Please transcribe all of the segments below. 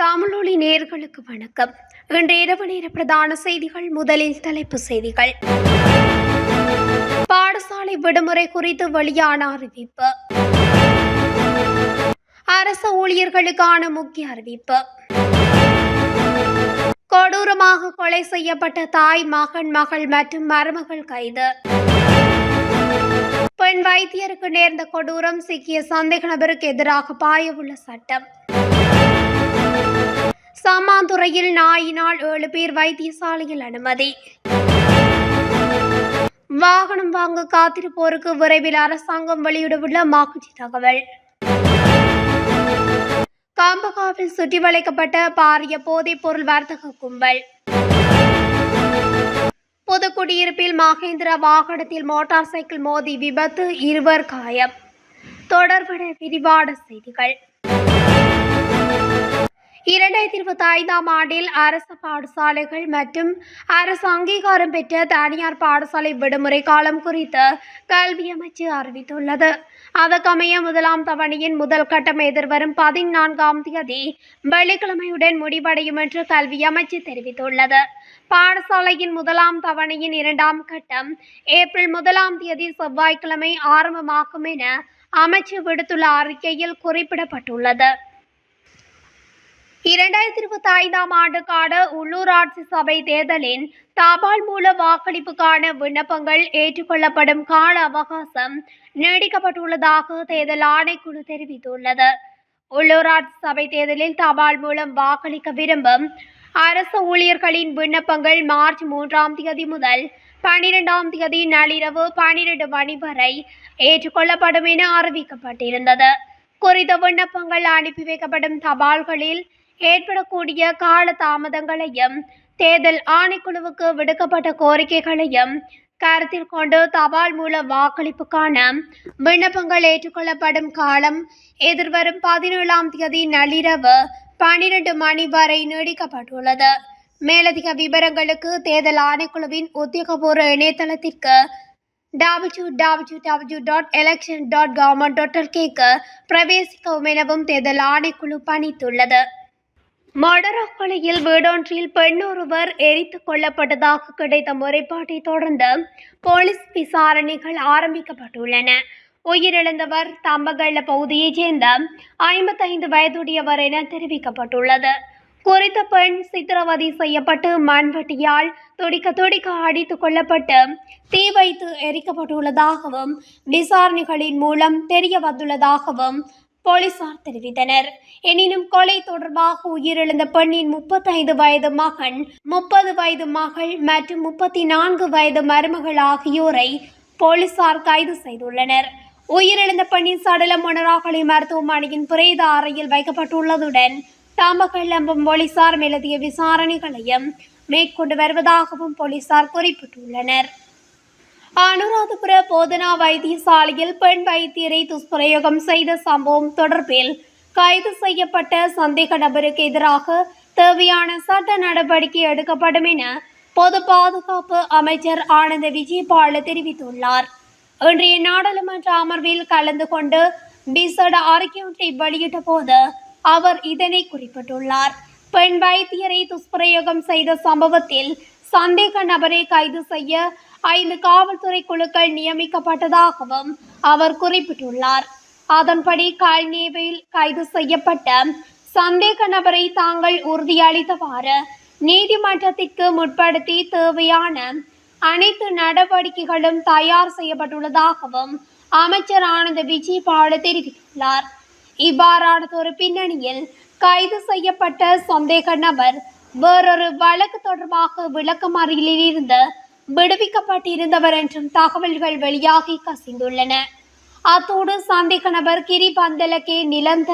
தமிழொலி நேர்களுக்கு வணக்கம். இன்று இரவு நேர பிரதான செய்திகள் முதலில் தலைப்பு செய்திகள். பாடசாலை விடுமுறை குறித்து வெளியான அறிவிப்பு. அரச ஊழியர்களுக்கான முக்கிய அறிவிப்பு. கொடூரமாக கொலை செய்யப்பட்ட தாய் மகன் மகள் மற்றும் மருமகள் கைது. பெண் வைத்தியருக்கு நேர்ந்த கொடூரம் சிக்கிய சந்தேக நபருக்கு எதிராக பாயவுள்ள சட்டம். சாமாந்துறையில் நாயினால் ஏழு பேர் வைத்தியசாலையில் அனுமதி. வாகனம் வாங்க காத்திருப்போருக்கு விரைவில் அரசாங்கம் வெளியிடவுள்ள மாக்குச்சி தகவல். காம்பகாவில் சுற்றி வளைக்கப்பட்ட பாரிய போதைப் பொருள் வர்த்தக கும்பல். பொது குடியிருப்பில் மகேந்திரா வாகனத்தில் மோட்டார் சைக்கிள் மோதி விபத்து இருவர் காயம். தொடர்புடைய விரிவான செய்திகள். இரண்டாயிரத்தி இருபத்தி ஐந்தாம் ஆண்டில் அரசு பாடசாலைகள் மற்றும் அரசு அங்கீகாரம் பெற்ற தனியார் பாடசாலை விடுமுறை காலம் குறித்து கல்வி அமைச்சு அறிவித்துள்ளது. அதற்கமைய முதலாம் தவணையின் முதல் கட்டம் எதிர்வரும் பதினான்காம் தேதி வெள்ளிக்கிழமையுடன் முடிவடையும் என்று கல்வி அமைச்சு தெரிவித்துள்ளது. பாடசாலையின் முதலாம் தவணையின் இரண்டாம் கட்டம் ஏப்ரல் முதலாம் தேதி செவ்வாய்க்கிழமை ஆரம்பமாகும் என அமைச்சு விடுத்துள்ள அறிக்கையில் குறிப்பிடப்பட்டுள்ளது. இரண்டாயிரத்தி இருபத்தி ஐந்தாம் ஆண்டுக்கான உள்ளூராட்சி சபை தேர்தலின் தபால் மூல வாக்களிப்புக்கான விண்ணப்பங்கள் ஏற்றுக்கொள்ளப்படும் கால அவகாசம் நீடிக்கப்பட்டுள்ளதாக தேர்தல் ஆணைக்குழு தெரிவித்துள்ளது. உள்ளூராட்சி சபை தேர்தலில் தபால் மூலம் வாக்களிக்க விரும்பும் அரசு ஊழியர்களின் விண்ணப்பங்கள் மார்ச் மூன்றாம் தேதி முதல் பனிரெண்டாம் தேதி நள்ளிரவு பனிரெண்டு மணி வரை ஏற்றுக்கொள்ளப்படும் என அறிவிக்கப்பட்டிருந்தது. குறித்த விண்ணப்பங்கள் அனுப்பி வைக்கப்படும் தபால்களில் ஏற்படக்கூடிய கால தாமதங்களையும் தேர்தல் ஆணைக்குழுவுக்கு விடுக்கப்பட்ட கோரிக்கைகளையும் கருத்தில் கொண்டு தபால் மூல வாக்களிப்புக்கான விண்ணப்பங்கள் ஏற்றுக்கொள்ளப்படும் காலம் எதிர்வரும் பதினேழாம் தேதி நள்ளிரவு பன்னிரண்டு மணி வரை நீடிக்கப்பட்டுள்ளது. மேலதிக விவரங்களுக்கு தேர்தல் ஆணைக்குழுவின் உத்தியோகபூர்வ இணையதளத்திற்கு W W W dot election dot government dot எல்கேக்கு பிரவேசிக்கவும் எனவும் தேர்தல் ஆணைக்குழு பணித்துள்ளது. மடரோ கொலையில் வீடொன்றில் பெண்ணொருவர் எரித்து கொல்லப்பட்டதாக கிடைத்த முறைப்பாட்டை தொடர்ந்து போலீஸ் விசாரணைகள் ஆரம்பிக்கப்பட்டுள்ளன. உயிரிழந்தவர் தம்பகள்ள பகுதியைச் சேர்ந்த ஐம்பத்தைந்து வயதுடையவர் என தெரிவிக்கப்பட்டுள்ளது. குறித்த பெண் சித்திரவதை செய்யப்பட்டு மண்வெட்டியால் துடிக்க துடிக்க அடித்துக் கொல்லப்பட்டு தீ வைத்து எரிக்கப்பட்டுள்ளதாகவும் விசாரணைகளின் மூலம் தெரிய வந்துள்ளதாகவும் போலீசார் தெரிவித்தனர். எனினும் கொலை தொடர்பாக உயிரிழந்த பெண்ணின் முப்பத்தைந்து வயது மகன் முப்பது வயது மகள் மற்றும் முப்பத்தி நான்கு வயது மருமகள் ஆகியோரை போலீசார் கைது செய்துள்ளனர். உயிரிழந்த பெண்ணின் சடலம் மொனராகலை மருத்துவமனையின் பிரேத அறையில் வைக்கப்பட்டுள்ளதுடன் தாமகல்லம்பம் போலீசார் மேலதிக விசாரணைகளையும் மேற்கொண்டு வருவதாகவும் போலீசார் குறிப்பிட்டுள்ளனர். அனுராதபுர போதனா வைத்தியசாலையில் பெண் வைத்தியரை துஷ்பிரயோகம் செய்த சம்பவம் தொடர்பில் கைது செய்யப்பட்ட சந்தேக நபருக்கு எதிராக தேவையான சட்ட நடவடிக்கை எடுக்கப்படும் என பொது பாதுகாப்பு அமைச்சர் ஆனந்த விஜயபால தெரிவித்துள்ளார். இன்றைய நாடாளுமன்ற அமர்வில் கலந்து கொண்டு விசேட அறிக்கையொன்றை வெளியிட்ட போது அவர் இதனை குறிப்பிட்டுள்ளார். பெண் வைத்தியரை துஷ்பிரயோகம் செய்த சம்பவத்தில் சந்தேக நபரை கைது செய்ய ஐந்து காவல்துறை குழுக்கள் நியமிக்கப்பட்டதாகவும் அவர் குறிப்பிட்டுள்ளார். அதன்படி கால்நேவில் கைது செய்யப்பட்ட சந்தேக நபரை தாங்கள் உறுதியளித்தவாறு நீதிமன்றத்திற்கு முற்படுத்தி தேவையான அனைத்து நடவடிக்கைகளும் தயார் செய்யப்பட்டுள்ளதாகவும் அமைச்சர் ஆனந்த விஜயபால தெரிவித்துள்ளார். இவ்வாறானதொரு பின்னணியில் கைது செய்யப்பட்ட சந்தேக நபர் வேறொரு வழக்கு தொடர்பாக விளக்கமறியலில் இருந்து விடுவிக்கப்பட்டிருந்தவர் என்றும் தகவல்கள் வெளியாகி கசிந்துள்ளன. அத்தோடு சந்தேக நபர் கிரி பந்தலக்கே நிலந்த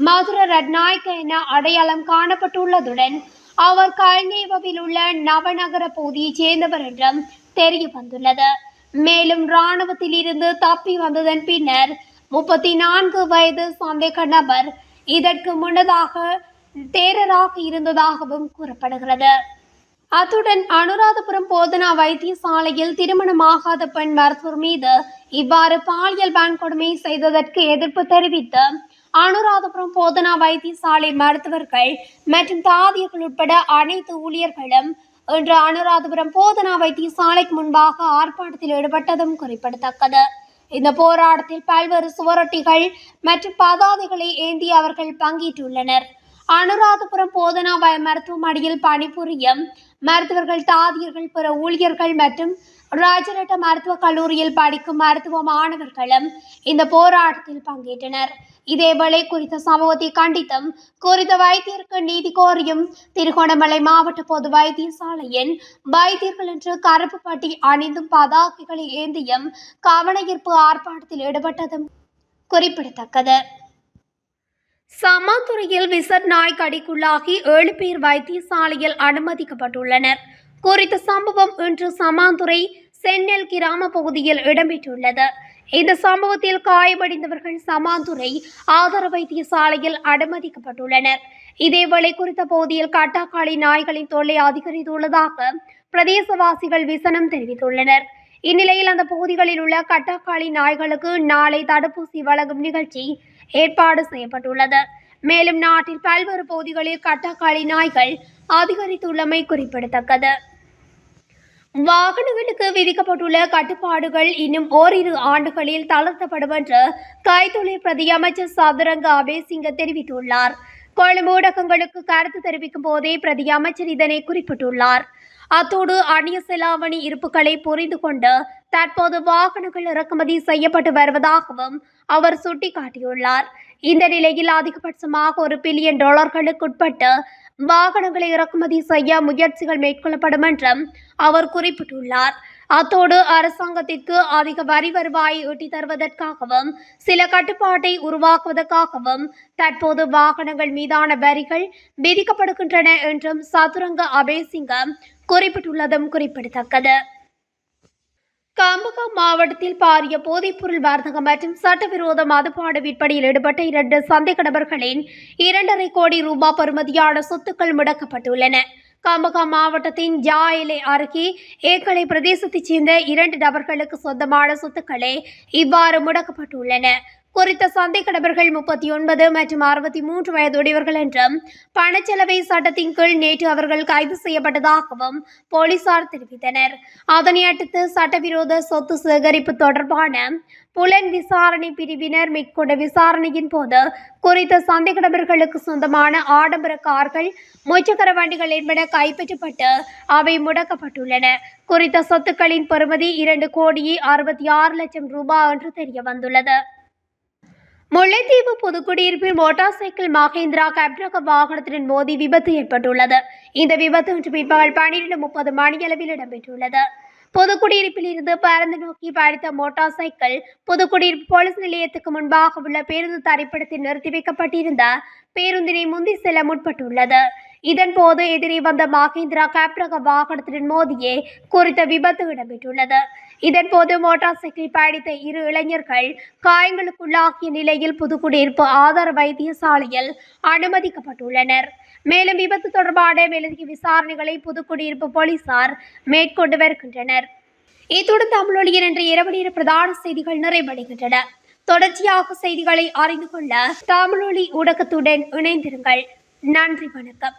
மதுர ரட்நாயக்க என அடையாளம் காணப்பட்டுள்ளதுடன் அவர் கல்நேவவில் உள்ள நவநகர பகுதியைச் சேர்ந்தவர் என்றும் தெரிய வந்துள்ளது மேலும் இராணுவத்தில் இருந்து தப்பி வந்ததன் பின்னர் முப்பத்தி நான்கு வயது சந்தேக நபர் இதற்கு முன்னதாக தேரராக இருந்ததாகவும் கூறப்படுகிறது. அத்துடன் அனுராதபுரம் போதனா வைத்தியசாலையில் திருமணமாகாத பெண் மருத்துவர் மீது இவ்வாறு பாலியல் வன்கொடுமை செய்ததற்கு எதிர்ப்பு தெரிவித்து அனுராதபுரம் போதனா வைத்தியசாலை மருத்துவர்கள் மற்றும் தாதியர்கள் உட்பட அனைத்து ஊழியர்களும் இன்று அனுராதபுரம் போதனா வைத்தியசாலைக்கு முன்பாக ஆர்ப்பாட்டத்தில் ஈடுபட்டதும் குறிப்பிடத்தக்கது. இந்த போராட்டத்தில் பல்வேறு சுவரொட்டிகள் மற்றும் பதாதைகளை ஏந்தி அவர்கள் பங்கேற்றுள்ளனர். அனுராதபுரம் போதனா வய மருத்துவமனையில் பணிபுரியும் மருத்துவர்கள் தாதியர்கள் பிற ஊழியர்கள் மற்றும் ராஜரட்ட மருத்துவக் கல்லூரியில் படிக்கும் மருத்துவ மாணவர்களும் இந்த போராட்டத்தில் பங்கேற்றனர். இதேவேளை குறித்த சம்பவத்தை கண்டித்தும் குறித்த வைத்தியருக்கு நீதி கோரியும் திருகோணமலை மாவட்ட பொது வைத்தியசாலையின் வைத்தியர்கள் என்று கருப்பு பட்டி அணிந்தும் பதாகைகளை ஏந்தியும் கவனஈர்ப்பு ஆர்ப்பாட்டத்தில் ஈடுபட்டதும் குறிப்பிடத்தக்கது. சமாத்துறையில் விசட் நாய் கடிக்குள்ளாகி ஏழு பேர் வைத்தியசாலையில் அனுமதிக்கப்பட்டுள்ளனர். குறித்த சம்பவம் இன்று சமாந்துறை சென்னல் கிராம பகுதியில் இடம்பெற்றுள்ளது. இந்த சம்பவத்தில் காயமடைந்தவர்கள் சமாந்துறை ஆதார வைத்தியசாலையில் அனுமதிக்கப்பட்டுள்ளனர். இதேவேளை குறித்த பகுதியில் கட்டாக்காளி நாய்களின் தொல்லை அதிகரித்துள்ளதாக பிரதேசவாசிகள் விசனம் தெரிவித்துள்ளனர். இந்நிலையில் அந்த பகுதிகளில் உள்ள கட்டாக்காளி நாய்களுக்கு நாளை தடுப்பூசி வழங்கும் நிகழ்ச்சி ஏற்பாடு செய்யப்பட்டுள்ளது. மேலும் நாட்டில் பல்வேறு பகுதிகளில் கட்டாக்காளி நாய்கள் அதிகரித்துள்ளமை குறிப்பிடத்தக்கது. வாகனங்களுக்கு விதிக்கப்பட்டுள்ள கட்டுப்பாடுகள் இன்னும் ஓரிரு ஆண்டுகளில் தளர்த்தப்படும் என்று கைத்தொழில் பிரதியமைச்சர் சதுரங்க அபேசிங்க தெரிவித்துள்ளார். பல ஊடகங்களுக்கு கருத்து தெரிவிக்கும் போதே பிரதி அமைச்சர் இதனை குறிப்பிட்டுள்ளார். அத்தோடு அந்நிய செலாவணி இருப்புகளை புரிந்து கொண்டு தற்போது வாகனங்கள் இறக்குமதி செய்யப்பட்டு வருவதாகவும் அவர் சுட்டிக்காட்டியுள்ளார். இந்த நிலையில் அதிகபட்சமாக ஒரு பில்லியன் டாலர்களுக்குட்பட்டு வாகனங்களை இறக்குமதி செய்ய முயற்சிகள் மேற்கொள்ளப்படும் என்றும் அவர் குறிப்பிட்டுள்ளார். அத்தோடு அரசாங்கத்திற்கு அதிக வரி வருவாயை ஈட்டித் தருவதற்காகவும் சில கட்டுப்பாட்டை உருவாக்குவதற்காகவும் தற்போது வாகனங்கள் மீதான வரிகள் விதிக்கப்படுகின்றன என்றும் சதுரங்க அபேசிங்கம் குறிப்பிட்டுள்ளதும் குறிப்பிடத்தக்கது. கம்பகம் மாவட்டத்தில் பாரிய போதைப்பொருள் வர்த்தகம் மற்றும் சட்டவிரோத மதுபான விற்பனையில் ஈடுபட்ட இரண்டு சந்தேக நபர்களின் இரண்டரை கோடி ரூபாய் பெறுமதியான சொத்துக்கள் முடக்கப்பட்டுள்ளன. கம்பகம் மாவட்டத்தின் ஜாயிலை அருகே ஏக்கலை பிரதேசத்தைச் சேர்ந்த இரண்டு நபர்களுக்கு சொந்தமான சொத்துக்களே இவ்வாறு முடக்கப்பட்டுள்ளன. குறித்த சந்தேக நபர்கள் முப்பத்தி ஒன்பது மற்றும் அறுபத்தி மூன்று வயதுடையவர்கள் என்றும் பணச்செலவை சட்டத்தின் கீழ் நேற்று அவர்கள் கைது செய்யப்பட்டதாகவும் போலீசார் தெரிவித்தனர். அதனை அடுத்து சட்டவிரோத சொத்து சேகரிப்பு தொடர்பான புலன் விசாரணை பிரிவினர் மேற்கொண்ட விசாரணையின் போது குறித்த சந்தேக நபர்களுக்கு சொந்தமான ஆடம்பர கார்கள் முச்சக்கர வண்டிகள் என்பன கைப்பற்றப்பட்டு அவை முடக்கப்பட்டுள்ளன. குறித்த சொத்துக்களின் பெறுமதி இரண்டு கோடியே அறுபத்தி ஆறு லட்சம் ரூபாய் என்று தெரிய வந்துள்ளது முல்லைத்தீவு புதுக்குடியிருப்பில் மோட்டார் சைக்கிள் மகேந்திரா கேப்ரக வாகனத்துடன் மோதி விபத்து ஏற்பட்டுள்ளது. இந்த விபத்து இன்று பிற்பகல் பன்னிரண்டு முப்பது மணியளவில் இடம்பெற்றுள்ளது. புதுக்குடியிருப்பில் இருந்து பறந்து நோக்கி பயணித்த மோட்டார் சைக்கிள் புதுக்குடியிருப்பு போலீஸ் நிலையத்துக்கு முன்பாக உள்ள பேருந்து தரைப்படத்தில் நிறுத்தி வைக்கப்பட்டிருந்த பேருந்தினை முந்தி செல்ல முற்பட்டுள்ளது. இதன்போது எதிரே வந்த மகேந்திரா கேப்ரக வாகனத்துடன் மோதியே குறித்த விபத்து இடம்பெற்றுள்ளது. இதன்போது மோட்டார் சைக்கிள் பயணித்த இரு இளைஞர்கள் காயங்களுக்குள்ளாகிய நிலையில் புதுக்குடியிருப்பு ஆதார வைத்தியசாலையில் அனுமதிக்கப்பட்டுள்ளனர். மேலும் விபத்து தொடர்பான மேலதிக விசாரணைகளை புதுக்குடியிருப்பு போலீசார் மேற்கொண்டு வருகின்றனர். இத்துடன் தமிழொலியின் என்ற இரவு நேர பிரதான செய்திகள் நிறைவடைகின்றன. தொடர்ச்சியாக செய்திகளை அறிந்து கொள்ள தமிழொலி ஊடகத்துடன் இணைந்திருங்கள். நன்றி வணக்கம்.